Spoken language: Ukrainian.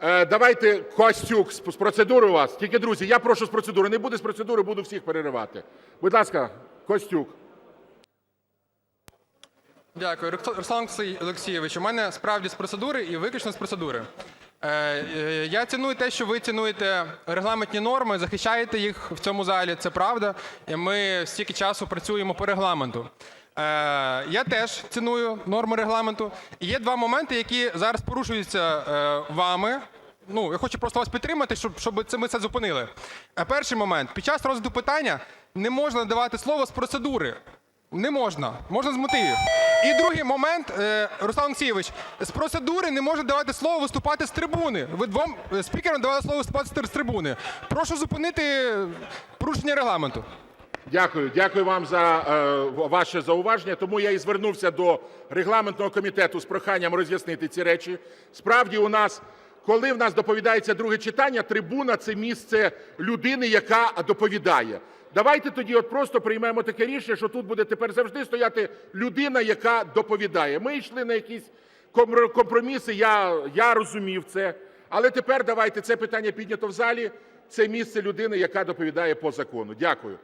Е, Давайте Костюк з процедури у вас. Тільки, друзі, я прошу з процедури. Не буде з процедури, буду всіх переривати. Будь ласка, Костюк. Дякую, Руслан Олексійович. У мене справді з процедури і виключно з процедури. Е, е, Я ціную те, що ви цінуєте регламентні норми, захищаєте їх в цьому залі. Це правда. І ми стільки часу працюємо по регламенту. Е, Я теж ціную норми регламенту. І є два моменти, які зараз порушуються вами. Ну, я хочу просто вас підтримати, щоб, щоб це, ми це зупинили. Перший момент. Під час розгляду питання не можна надавати слово з процедури. Не можна, можна з мотивів. І другий момент, е, Руслан Олексійович, з процедури не можна давати слово виступати з трибуни. Ви двом е, спікерам давали слово виступати з трибуни. Прошу зупинити порушення регламенту. Дякую, дякую вам за е, ваше зауваження. Тому я і звернувся до регламентного комітету з проханням роз'яснити ці речі. Справді, у нас, коли в нас доповідається друге читання, трибуна це місце людини, яка доповідає. Давайте тоді от просто приймемо таке рішення, що тут буде тепер завжди стояти людина, яка доповідає. Ми йшли на якісь ком- компроміси, я розумів це. Але тепер давайте це питання піднято в залі. Це місце людини, яка доповідає по закону. Дякую.